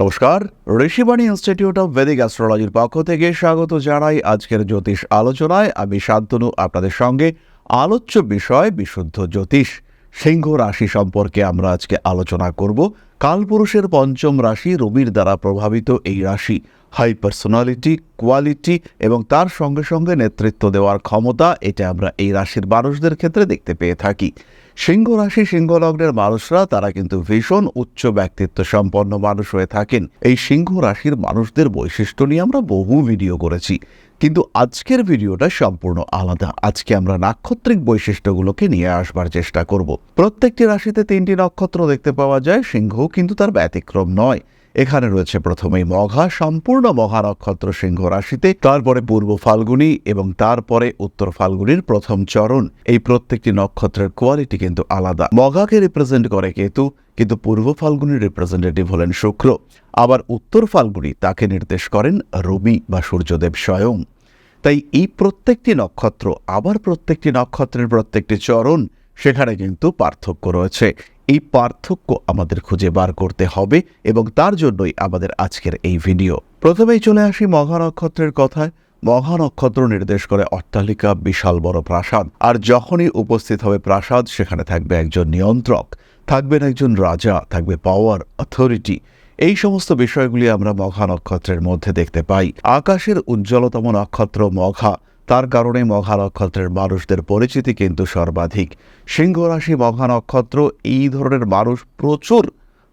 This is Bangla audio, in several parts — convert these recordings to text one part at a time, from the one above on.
নমস্কার, ঋষিবাণী ইনস্টিটিউট অফ ভেদিক অ্যাস্ট্রোলজির পক্ষ থেকে স্বাগত জানাই আজকের জ্যোতিষ আলোচনায়। আমি শান্তনু, আপনাদের সঙ্গে আলোচ্য বিষয় বিশুদ্ধ জ্যোতিষ। সিংহ রাশি সম্পর্কে আমরা আজকে আলোচনা করব। কালপুরুষের পঞ্চম রাশি রবির দ্বারা প্রভাবিত এই রাশি। হাই পার্সোনালিটি কোয়ালিটি এবং তার সঙ্গে সঙ্গে নেতৃত্ব দেওয়ার ক্ষমতা, এটা আমরা এই রাশির মানুষদের ক্ষেত্রে দেখতে পেয়ে থাকি। সিংহ রাশি সিংহ লগ্নের মানুষরা, তারা কিন্তু ভীষণ উচ্চ ব্যক্তিত্ব সম্পন্ন মানুষ হয়ে থাকেন। এই সিংহ রাশির মানুষদের বৈশিষ্ট্য নিয়ে আমরা বহু ভিডিও করেছি। কিন্তু আজকের ভিডিওটা সম্পূর্ণ আলাদা। আজকে আমরা নাক্ষত্রিক বৈশিষ্ট্যগুলোকে নিয়ে আসবার চেষ্টা করব। প্রত্যেকটি রাশিতে তিনটি নক্ষত্র দেখতে পাওয়া যায়। সিংহ কিন্তু তার ব্যতিক্রম নয়। এখানে রয়েছে প্রথমেই মঘা, সম্পূর্ণ মঘা নক্ষত্র সিংহ রাশিতে, তারপরে পূর্ব ফাল্গুনি এবং তারপরে উত্তর ফাল্গুনির প্রথম চরণ। এই প্রত্যেকটি নক্ষত্রের কোয়ালিটি কিন্তু আলাদা। মঘাকে রিপ্রেজেন্ট করে কেতু, কিন্তু পূর্ব ফাল্গুনির রিপ্রেজেন্টেটিভ হলেন শুক্র। আবার উত্তর ফাল্গুনি তাকে নির্দেশ করেন রবি বা সূর্যদেব স্বয়ং। তাই এই প্রত্যেকটি নক্ষত্র, আবার প্রত্যেকটি নক্ষত্রের প্রত্যেকটি চরণ, সেখানে কিন্তু পার্থক্য রয়েছে। এই পার্থক্য আমাদের খুঁজে বার করতে হবে এবং তার জন্যই আমাদের আজকের এই ভিডিও। প্রথমেই চলে আসি মঘা নক্ষত্রের কথায়। মঘা নক্ষত্র নির্দেশ করে অট্টালিকা, বিশাল বড় প্রাসাদ। আর যখনই উপস্থিত হবে প্রাসাদ, সেখানে থাকবে একজন নিয়ন্ত্রক, থাকবেন একজন রাজা, থাকবে পাওয়ার অথরিটি এই সমস্ত বিষয়গুলি আমরা মঘা নক্ষত্রের মধ্যে দেখতে পাই। আকাশের উজ্জ্বলতম নক্ষত্র মঘা তার কারণে মঘা নক্ষত্রের মানুষদের পরিচিতি কিন্তু সর্বাধিক। সিংহ রাশি মঘা নক্ষত্র এই ধরনের মানুষ প্রচুর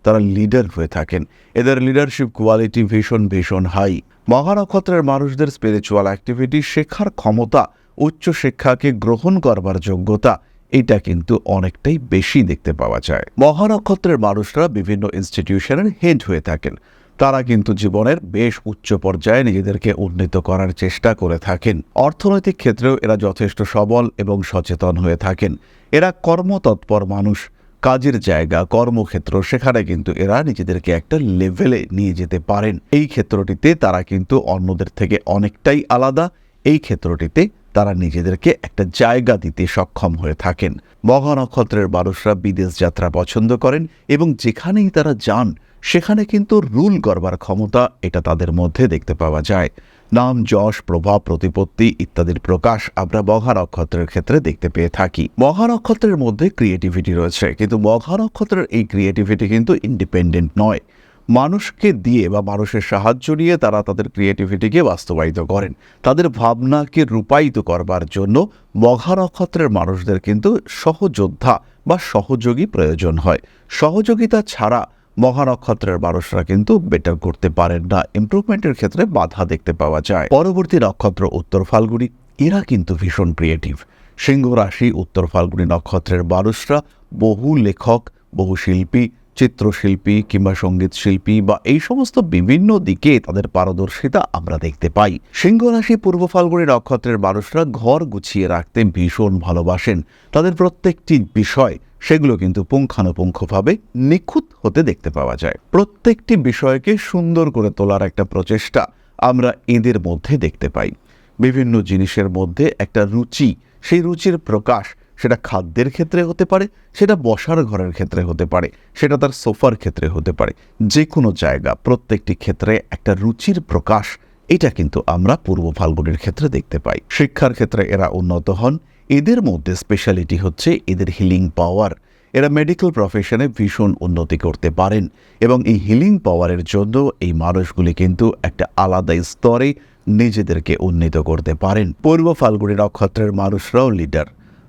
তারা লিডার হয়ে থাকেন। এদের লিডারশিপ কোয়ালিটি ভীষণ ভীষণ হাই মঘা নক্ষত্রের মানুষদের স্পিরিচুয়াল অ্যাক্টিভিটি শেখার ক্ষমতা উচ্চ শিক্ষাকে গ্রহণ করবার যোগ্যতা, এটা কিন্তু অনেকটাই বেশি দেখতে পাওয়া যায়। মহানক্ষত্রের মানুষরা বিভিন্ন ইনস্টিটিউশনের হেড হয়ে থাকেন। তারা কিন্তু জীবনের বেশ উচ্চ পর্যায়ে নিজেদেরকে উন্নীত করার চেষ্টা করে থাকেন। অর্থনৈতিক ক্ষেত্রেও এরা যথেষ্ট সবল এবং সচেতন হয়ে থাকেন। এরা কর্মতৎপর মানুষ, কাজের জায়গা, কর্মক্ষেত্র, সেখানে কিন্তু এরা নিজেদেরকে একটা লেভেলে নিয়ে যেতে পারেন। এই ক্ষেত্রটিতে তারা কিন্তু অন্যদের থেকে অনেকটাই আলাদা। এই ক্ষেত্রটিতে তারা নিজেদেরকে একটা জায়গা দিতে সক্ষম হয়ে থাকেন। মঘা নক্ষত্রের মানুষরা বিদেশ যাত্রা পছন্দ করেন এবং যেখানেই তারা যান সেখানে কিন্তু রুল করবার ক্ষমতা এটা তাদের মধ্যে দেখতে পাওয়া যায়। নাম, যশ, প্রভাব, প্রতিপত্তি ইত্যাদির প্রকাশ আমরা মঘা নক্ষত্রের ক্ষেত্রে দেখতে পেয়ে থাকি। মঘা নক্ষত্রের মধ্যে ক্রিয়েটিভিটি রয়েছে, কিন্তু মঘা নক্ষত্রের এই ক্রিয়েটিভিটি কিন্তু ইন্ডিপেন্ডেন্ট নয়। মানুষকে দিয়ে বা মানুষের সাহায্য নিয়ে তারা তাদের ক্রিয়েটিভিটিকে বাস্তবায়িত করেন। তাদের ভাবনাকে রূপায়িত করবার জন্য মঘা নক্ষত্রের মানুষদের কিন্তু সহযোদ্ধা বা সহযোগী প্রয়োজন হয়। সহযোগিতা ছাড়া মহা নক্ষত্রের মানুষরা কিন্তু বেটার করতে পারেন না। ইমপ্রুভমেন্টের ক্ষেত্রে বাধা দেখতে পাওয়া যায়। পরবর্তী নক্ষত্র উত্তর ফাল্গুনি, এরা কিন্তু ভীষণ ক্রিয়েটিভ সিংহ রাশি, উত্তর ফাল্গুনি নক্ষত্রের মানুষরা বহু লেখক, বহু শিল্পী চিত্রশিল্পী কিংবা সংগীত শিল্পী বা এই সমস্ত বিভিন্ন দিকে তাদের পারদর্শিতা আমরা দেখতে পাই। সিংহ রাশি পূর্ব ফাল্গুনি নক্ষত্রের মানুষরা ঘর গুছিয়ে রাখতে ভীষণ ভালোবাসেন। তাদের প্রত্যেকটি বিষয়, সেগুলো কিন্তু পুঙ্খানুপুঙ্খভাবে নিখুঁত হতে দেখতে পাওয়া যায়। প্রত্যেকটি বিষয়কে সুন্দর করে তোলার একটা প্রচেষ্টা আমরা এদের মধ্যে দেখতে পাই। বিভিন্ন জিনিসের মধ্যে একটা রুচি, সেই রুচির প্রকাশ সেটা খাদ্যের ক্ষেত্রে হতে পারে, সেটা বসার ঘরের ক্ষেত্রে হতে পারে, সেটা তার সোফার ক্ষেত্রে হতে পারে। যে কোনো জায়গা, প্রত্যেকটি ক্ষেত্রে একটা রুচির প্রকাশ, এটা কিন্তু আমরা পূর্ব ফাল্গুনের ক্ষেত্রে দেখতে পাই। শিক্ষার ক্ষেত্রে এরা উন্নত হন, এদের মধ্যে স্পেশালিটি হচ্ছে এদের হিলিং পাওয়ার এরা মেডিকেল প্রফেশনে ভীষণ উন্নতি করতে পারেন এবং এই হিলিং পাওয়ারের জন্য এই মানুষগুলি কিন্তু একটা আলাদা স্তরে নিজেদেরকে উন্নীত করতে পারেন। পূর্ব ফাল্গুনি নক্ষত্রের মানুষরাও লিডার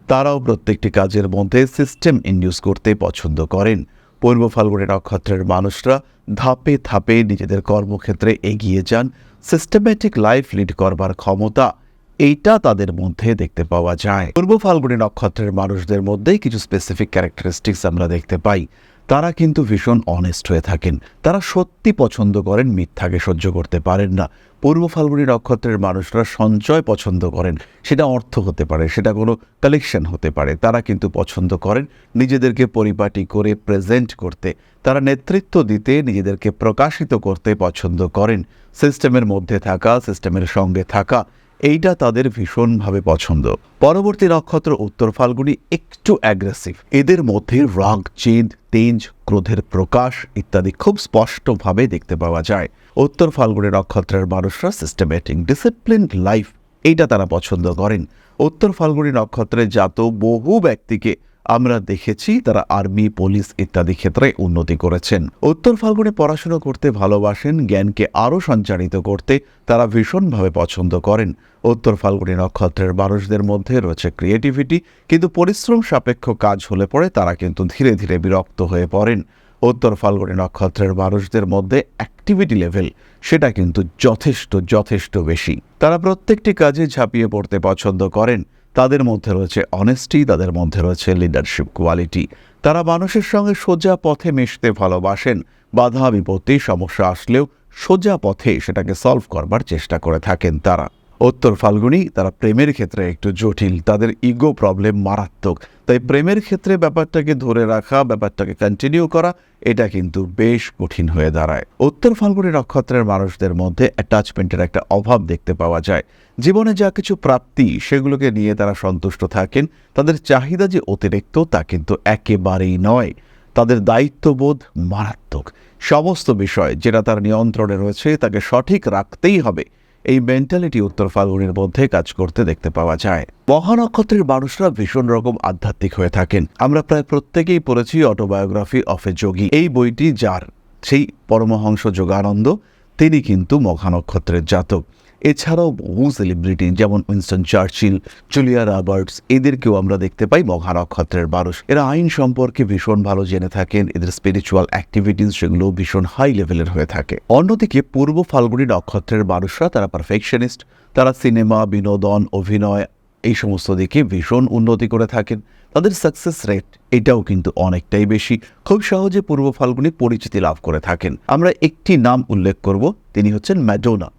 তারাও প্রত্যেকটি কাজের মধ্যে সিস্টেম ইন্ডিউস করতে পছন্দ করেন। পূর্ব ফাল্গুনের নক্ষত্রের মানুষরা ধাপে ধাপে নিজেদের কর্মক্ষেত্রে এগিয়ে যান সিস্টেম্যাটিক লাইফ লিড করবার ক্ষমতা। এইটা তাদের মধ্যে দেখতে পাওয়া যায়। পূর্ব ফাল্গুনে নক্ষত্রের মানুষদের মধ্যে কিছু স্পেসিফিক ক্যারেক্টারিস্টিক্স আমরা দেখতে পাই। তারা কিন্তু ভীষণ অনেস্ট হয়ে থাকেন। তারা সত্যি পছন্দ করেন, মিথ্যাকে সহ্য করতে পারেন না। পূর্ব ফাল্গুনি নক্ষত্রের মানুষরা সঞ্চয় পছন্দ করেন। সেটা অর্থ হতে পারে, সেটা কোনো কালেকশন হতে পারে। তারা কিন্তু পছন্দ করেন নিজেদেরকে পরিপাটি করে প্রেজেন্ট করতে। তারা নেতৃত্ব দিতে, নিজেদেরকে প্রকাশিত করতে পছন্দ করেন। সিস্টেমের মধ্যে থাকা সিস্টেমের সঙ্গে থাকা এইটা তাদের ভীষণভাবে পছন্দ। পরবর্তী নক্ষত্র উত্তর ফাল্গুনি একটু অ্যাগ্রেসিভ এদের মধ্যে রাগ, চেদ, তেজ, ক্রোধের প্রকাশ ইত্যাদি খুব স্পষ্টভাবে দেখতে পাওয়া যায়। উত্তর ফাল্গুনি নক্ষত্রের মানুষরা সিস্টেমেটিক ডিসিপ্লিন লাইফ এইটা তারা পছন্দ করেন। উত্তর ফাল্গুনি নক্ষত্রে জাত বহু ব্যক্তিকে আমরা দেখেছি তারা আর্মি, পুলিশ ইত্যাদি ক্ষেত্রে উন্নতি করেছেন। উত্তর ফাল্গুনে পড়াশুনো করতে ভালোবাসেন, জ্ঞানকে আরও সঞ্চারিত করতে তারা ভীষণভাবে পছন্দ করেন। উত্তর ফাল্গুনি নক্ষত্রের মানুষদের মধ্যে রয়েছে ক্রিয়েটিভিটি কিন্তু পরিশ্রম সাপেক্ষ কাজ হলে পরে তারা কিন্তু ধীরে ধীরে বিরক্ত হয়ে পড়েন। উত্তর ফাল্গুনি নক্ষত্রের মানুষদের মধ্যে অ্যাক্টিভিটি লেভেল সেটা কিন্তু যথেষ্ট যথেষ্ট বেশি। তারা প্রত্যেকটি কাজে ঝাঁপিয়ে পড়তে পছন্দ করেন। তাদের মধ্যে রয়েছে অনেস্টি তাদের মধ্যে রয়েছে লিডারশিপ কোয়ালিটি তারা মানুষের সঙ্গে সোজা পথে মিশতে ভালোবাসেন। বাধা বিপত্তি, সমস্যা আসলেও সোজা পথে সেটাকে সলভ করবার চেষ্টা করে থাকেন তারা। উত্তর ফাল্গুনি তারা প্রেমের ক্ষেত্রে একটু জটিল, তাদের ইগো প্রবলেম মারাত্মক। তাই প্রেমের ক্ষেত্রে ব্যাপারটাকে ধরে রাখা, ব্যাপারটাকে কন্টিনিউ করা, এটা কিন্তু বেশ কঠিন হয়ে দাঁড়ায়। উত্তর ফাল্গুনি নক্ষত্রের মানুষদের মধ্যে অ্যাটাচমেন্টের একটা অভাব দেখতে পাওয়া যায়। জীবনে যা কিছু প্রাপ্তি, সেগুলোকে নিয়ে তারা সন্তুষ্ট থাকেন। তাদের চাহিদা যে অতিরিক্ত, তা কিন্তু একেবারেই নয়। তাদের দায়িত্ববোধ মারাত্মক। সমস্ত বিষয় যেটা তার নিয়ন্ত্রণে রয়েছে, তাকে সঠিক রাখতেই হবে। এই মেন্টালিটি উত্তর ফাল্গুনের মধ্যে কাজ করতে দেখতে পাওয়া যায়। মহানক্ষত্রের মানুষরা ভীষণ রকম আধ্যাত্মিক হয়ে থাকেন। আমরা প্রায় প্রত্যেকেই পড়েছি অটোবায়োগ্রাফি অফ এ যোগী। এই বইটি যার সেই পরমহংস যোগানন্দ, তিনি কিন্তু মহানক্ষত্রের জাতক। এছাড়াও বহু সেলিব্রিটি যেমন উইনস্টন চার্চিল, জুলিয়া রবার্টস, এদেরকেও আমরা দেখতে পাই মঘা নক্ষত্রের মানুষ এরা আইন সম্পর্কে ভীষণ ভালো জেনে থাকেন, এদের স্পিরিচুয়াল অ্যাক্টিভিটিস সেগুলো ভীষণ হাই লেভেলের হয়ে থাকে। অন্যদিকে পূর্ব ফাল্গুনি নক্ষত্রের মানুষরা তারা পারফেকশনিস্ট তারা সিনেমা বিনোদন, অভিনয়, এই সমস্ত দিকে ভীষণ উন্নতি করে থাকেন। তাদের সাকসেস রেট এটাও কিন্তু অনেকটাই বেশি। খুব সহজে পূর্ব ফাল্গুনি পরিচিতি লাভ করে থাকেন। আমরা একটি নাম উল্লেখ করব, তিনি হচ্ছেন ম্যাডোনা।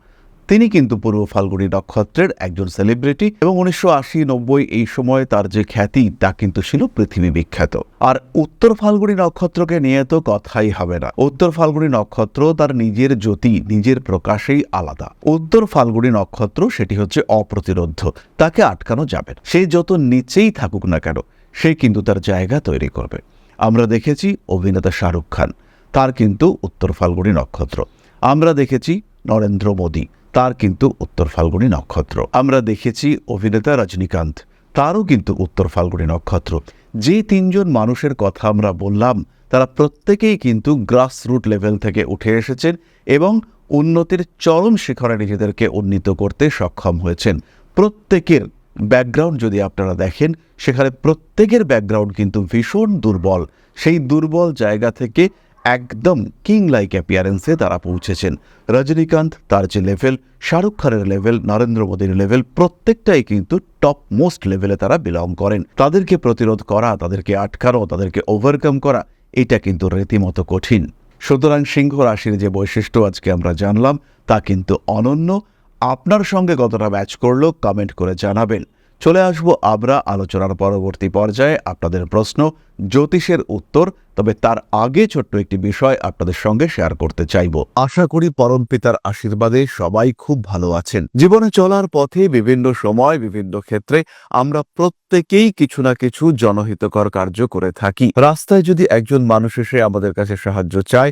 তিনি কিন্তু পূর্ব ফাল্গুনি নক্ষত্রের একজন সেলিব্রিটি এবং উনিশশো আশি নব্বই এই সময় তার যে খ্যাতি, তা কিন্তু ছিল পৃথিবী বিখ্যাত। আর উত্তর ফাল্গুনি নক্ষত্রকে নিয়ে তো কথাই হবে না। উত্তর ফাল্গুনি নক্ষত্র তার নিজের জ্যোতি, নিজের প্রকাশেই আলাদা। উত্তর ফাল্গুনি নক্ষত্র সেটি হচ্ছে অপ্রতিরোধ্য। তাকে আটকানো যাবে সে যত নিচেই থাকুক না কেন, সে কিন্তু তার জায়গা তৈরি করবে। আমরা দেখেছি অভিনেতা শাহরুখ খান। তার কিন্তু উত্তর ফাল্গুনি নক্ষত্র। আমরা দেখেছি নরেন্দ্র মোদী। তার কিন্তু উত্তর ফাল্গুনি নক্ষত্র। আমরা দেখেছি অভিনেতা রজনীকান্ত, তারও কিন্তু উত্তর ফাল্গুনি নক্ষত্র। যে তিনজন মানুষের কথা আমরা বললাম, তারা প্রত্যেকেই কিন্তু গ্রাস রুট লেভেল থেকে উঠে এসেছেন এবং উন্নতির চরম শিখরে নিজেদেরকে উন্নীত করতে সক্ষম হয়েছেন। প্রত্যেকের ব্যাকগ্রাউন্ড যদি আপনারা দেখেন, সেখানে প্রত্যেকের ব্যাকগ্রাউন্ড কিন্তু ভীষণ দুর্বল। সেই দুর্বল জায়গা থেকে একদম কিং লাইক অ্যাপিয়ারেন্সে তারা পৌঁছেছেন। রজনীকান্ত তার যে লেভেল শাহরুখ খানের লেভেল নরেন্দ্র মোদীর লেভেল প্রত্যেকটাই কিন্তু টপ মোস্ট লেভেলে তারা বিলং করেন। তাদেরকে প্রতিরোধ করা, তাদেরকে আটকানো, তাদেরকে ওভারকাম করা, এটা কিন্তু রীতিমতো কঠিন। সুতরাং সিংহ রাশির যে বৈশিষ্ট্য আজকে আমরা জানলাম, তা কিন্তু অনন্য। আপনার সঙ্গে কতটা ম্যাচ করল কমেন্ট করে জানাবেন। চলে আসব আমরা আলোচনার পরবর্তী পর্যায়ে আপনাদের প্রশ্ন, জ্যোতিষের উত্তর, তবে তার আগে ছোট্ট একটি বিষয় আপনাদের সঙ্গে শেয়ার করতে চাইব। আশা করি পরম পিতার আশীর্বাদে সবাই খুব ভালো আছেন। জীবনে চলার পথে বিভিন্ন সময়, বিভিন্ন ক্ষেত্রে আমরা প্রত্যেকেই কিছু না কিছু জনহিতকর কার্য করে থাকি। রাস্তায় যদি একজন মানুষ এসে আমাদের কাছে সাহায্য চায়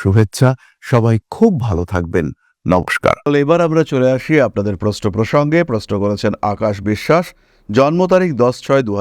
শুভেচ্ছা। সবাই খুব ভালো থাকবেন। নমস্কার। এবার আমরা চলে আসি আপনাদের প্রশ্ন প্রসঙ্গে। প্রশ্ন করেছেন আকাশ বিশ্বাস। জন্ম তারিখ দশ ছয় দু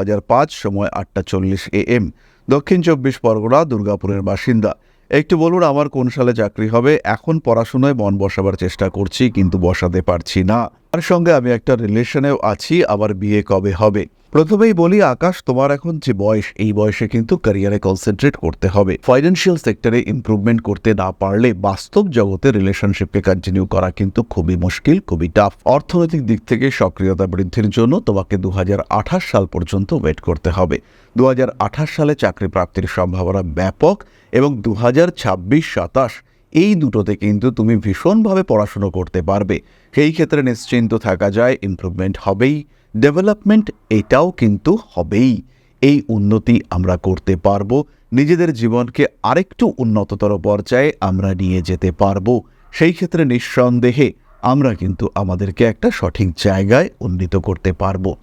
সময় আটটা চল্লিশ এ এম। দক্ষিণ চব্বিশ পরগনা, দুর্গাপুরের বাসিন্দা। একটু বলুন, আমার কোন সালে চাকরি হবে? এখন পড়াশোনায় মন বসাবার চেষ্টা করছি, কিন্তু বসাতে পারছি না। তার সঙ্গে আমি একটা রিলেশনেও আছি, আবার বিয়ে কবে হবে? প্রথমেই বলি, আকাশ, তোমার এখন যে বয়স, এই বয়সে কিন্তু ক্যারিয়ারে কনসেন্ট্রেট করতে হবে। ফাইন্যান্সিয়াল সেক্টরে ইমপ্রুভমেন্ট করতে না পারলে বাস্তব জগতে রিলেশনশিপকে কন্টিনিউ করা কিন্তু খুবই মুশকিল, খুবই টাফ অর্থনৈতিক দিক থেকে সক্রিয়তা বৃদ্ধির জন্য তোমাকে দু হাজার আঠাশ সাল পর্যন্ত ওয়েট করতে হবে। দু হাজার আঠাশ সালে চাকরি প্রাপ্তির সম্ভাবনা ব্যাপক এবং দু হাজার ছাব্বিশ, সাতাশ, এই দুটোতে কিন্তু তুমি ভীষণভাবে পড়াশুনো করতে পারবে। সেই ক্ষেত্রে নিশ্চিন্ত থাকা যায় ইমপ্রুভমেন্ট হবেই। ডেভেলপমেন্ট এটাও কিন্তু হবেই। এই উন্নতি আমরা করতে পারব। নিজেদের জীবনকে আরেকটু উন্নততর পর্যায়ে আমরা নিয়ে যেতে পারব। সেই ক্ষেত্রে নিঃসন্দেহে আমরা কিন্তু আমাদেরকে একটা সঠিক জায়গায় উন্নীত করতে পারব।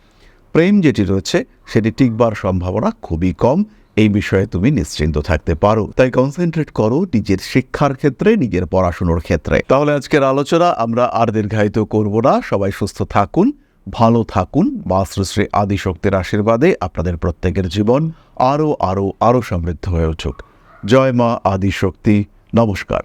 প্রেম যেটি রয়েছে, সেটি টিকবার সম্ভাবনা খুবই কম। এই বিষয়ে তুমি নিশ্চিন্ত থাকতে পারো। তাই কনসেন্ট্রেট করো নিজের শিক্ষার ক্ষেত্রে, নিজের পড়াশুনোর ক্ষেত্রে। তাহলে আজকের আলোচনা আমরা আর দীর্ঘায়িত করব না। সবাই সুস্থ থাকুন। ভালো থাকুন বা শ্রীশ্রী আদিশক্তির আশীর্বাদে আপনাদের প্রত্যেকের জীবন আরও আরও আরও সমৃদ্ধ হয়ে উঠুক। জয় মা আদিশক্তি, নমস্কার।